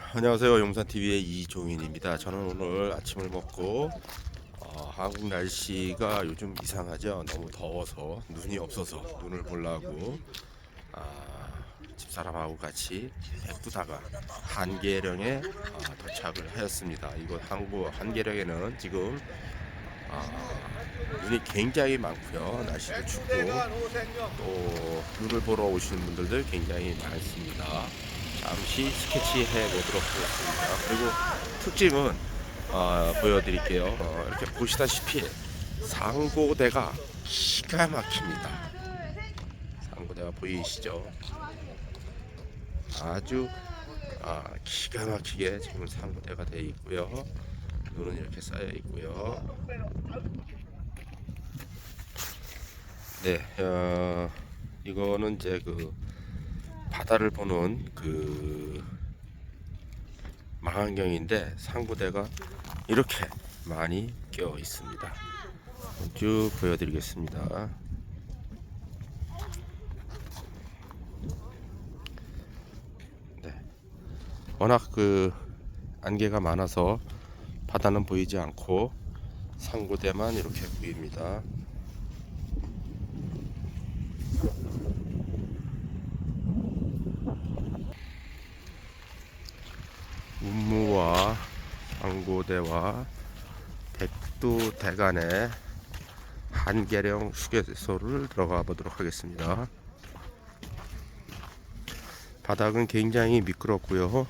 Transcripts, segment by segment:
안녕하세요. 용산TV의 이종인입니다. 저는 오늘 아침을 먹고 어, 한국 날씨가 요즘 이상하죠? 너무 더워서 눈이 없어서 눈을 보려고 아, 집사람하고 같이 백두다가 한계령에 아, 도착을 하였습니다. 이곳 한국 한계령에는 지금 아, 눈이 굉장히 많고요. 날씨도 춥고 또 눈을 보러 오시는 분들도 굉장히 많습니다 잠시 스케치해 보도록 하겠습니다. 그리고 특징은 어, 보여드릴게요. 어, 이렇게 보시다시피 상고대가 기가 막힙니다. 상고대가 보이시죠? 아주 아, 기가 막히게 지금 상고대가 되어 있고요. 눈은 이렇게 쌓여 있고요. 네, 어, 이거는 이제 그 바다를 보는 그 망원경인데 상부대가 이렇게 많이 껴 있습니다. 쭉 보여드리겠습니다. 네. 워낙 그 안개가 많아서 바다는 보이지 않고 상고대만 이렇게 보입니다. 운무와 상 고대와 백두 대간의 한계령 휴게소를 들어가 보도록 하겠습니다. 바닥은 굉장히 미끄럽고요.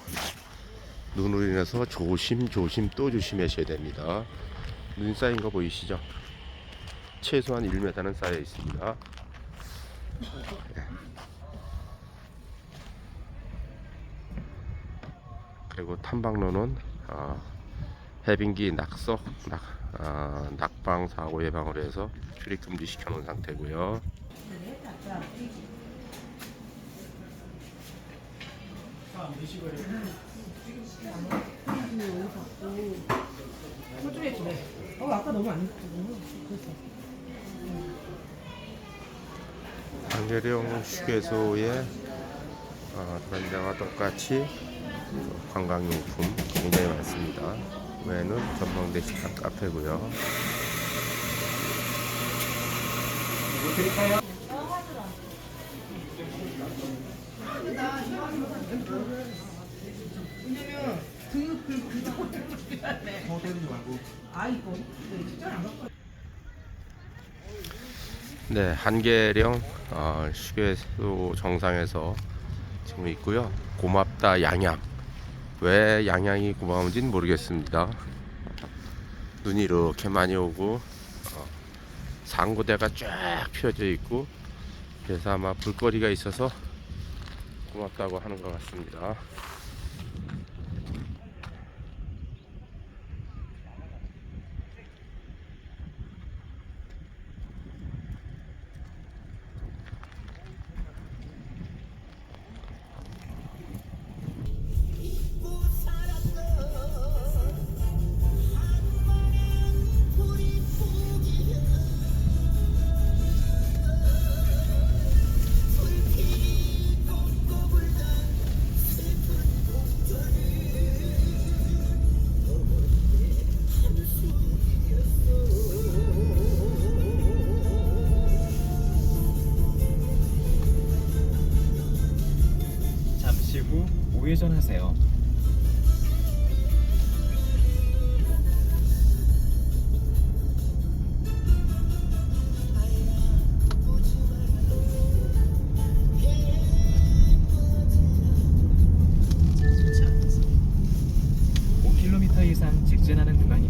눈으로 인해서 조심조심 또 조심하셔야 됩니다. 눈 쌓인 거 보이시죠? 최소한 1m는 쌓여 있습니다. 그리고 탐방로는 어, 해빙기 낙석 낙, 어, 낙방 사고 예방을 해서 출입 금지 시켜놓은 상태고요. 호주에. 어 아까 너무 안 휴게소에 어, 다른 데와 똑같이 관광용품 굉장히 많습니다. 외에는 전망대 식당 카페고요. 네, 한계령 어, 휴게소 정상에서 지금 있고요. 고맙다 양양. 왜 양양이 고마운지는 모르겠습니다. 눈이 이렇게 많이 오고 어, 상고대가 쫙 펴져 있고 그래서 아마 볼거리가 있어서 고맙다고 하는 것 같습니다. 후 우회전 하세요. (5km) 이상 직진하는 구간입니다.